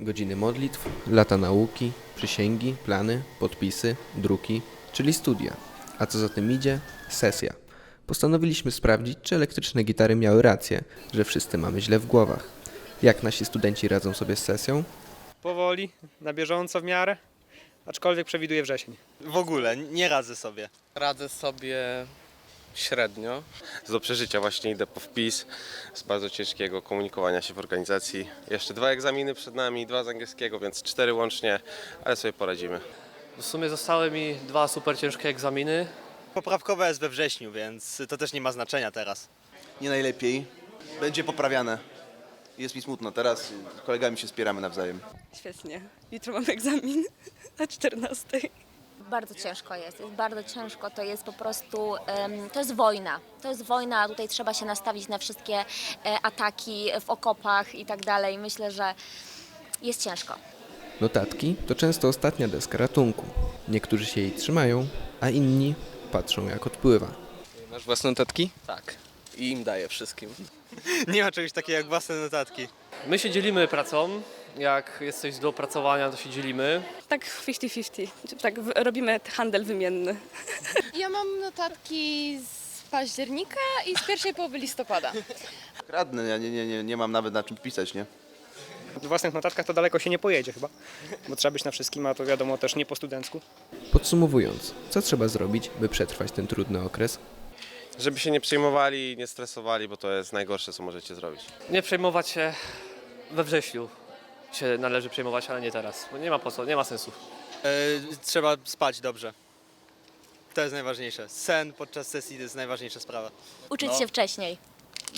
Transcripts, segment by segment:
Godziny modlitw, lata nauki, przysięgi, plany, podpisy, druki, czyli studia. A co za tym idzie? Sesja. Postanowiliśmy sprawdzić, czy elektryczne gitary miały rację, że wszyscy mamy źle w głowach. Jak nasi studenci radzą sobie z sesją? powoli, na bieżąco w miarę, aczkolwiek przewiduję wrzesień. W ogóle nie radzę sobie. Radzę sobie średnio. do przeżycia właśnie idę po wpis z bardzo ciężkiego komunikowania się w organizacji. Jeszcze dwa egzaminy przed nami, dwa z angielskiego, więc cztery łącznie, ale sobie poradzimy. W sumie zostały mi dwa super ciężkie egzaminy. Poprawkowe jest we wrześniu, więc to też nie ma znaczenia teraz. nie najlepiej. Będzie poprawiane. Jest mi smutno. Teraz z kolegami się spieramy nawzajem. Świetnie. Jutro mam egzamin na 14. Bardzo ciężko jest, jest bardzo ciężko, to jest po prostu, to jest wojna. To jest wojna, tutaj trzeba się nastawić na wszystkie e, ataki w okopach i tak dalej. Myślę, że jest ciężko. Notatki to często ostatnia deska ratunku. Niektórzy się jej trzymają, a inni patrzą jak odpływa. Masz własne notatki? Tak. I im daję wszystkim. Nie ma czegoś takiego jak własne notatki. My się dzielimy pracą. Jak jest coś do opracowania, to się dzielimy. Tak 50-50. Tak robimy handel wymienny. Ja mam notatki z października i z pierwszej połowy listopada. Kradnę, ja nie, nie, nie, nie mam nawet na czym pisać, nie? W własnych notatkach to daleko się nie pojedzie chyba, bo trzeba być na wszystkim, a to wiadomo też nie po studencku. Podsumowując, co trzeba zrobić, by przetrwać ten trudny okres? Żeby się nie przejmowali, nie stresowali, bo to jest najgorsze, co możecie zrobić. Nie przejmować się we wrześniu. Się należy przejmować, ale nie teraz. Bo nie ma po co, nie ma sensu. E, trzeba spać dobrze. To jest najważniejsze. Sen podczas sesji to jest najważniejsza sprawa. Uczyć się wcześniej.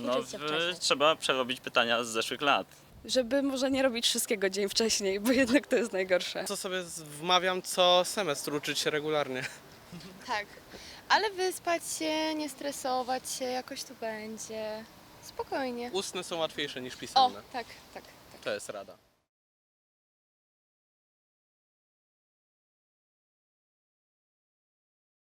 No, Uczyć się w, wcześniej. trzeba przerobić pytania z zeszłych lat. Żeby może nie robić wszystkiego dzień wcześniej, bo jednak to jest najgorsze. Co sobie z- wmawiam co semestr, uczyć się regularnie. Tak. Ale wyspać się, nie stresować się, jakoś to będzie. Spokojnie. Ustne są łatwiejsze niż O, pisemne. tak, tak. To jest rada.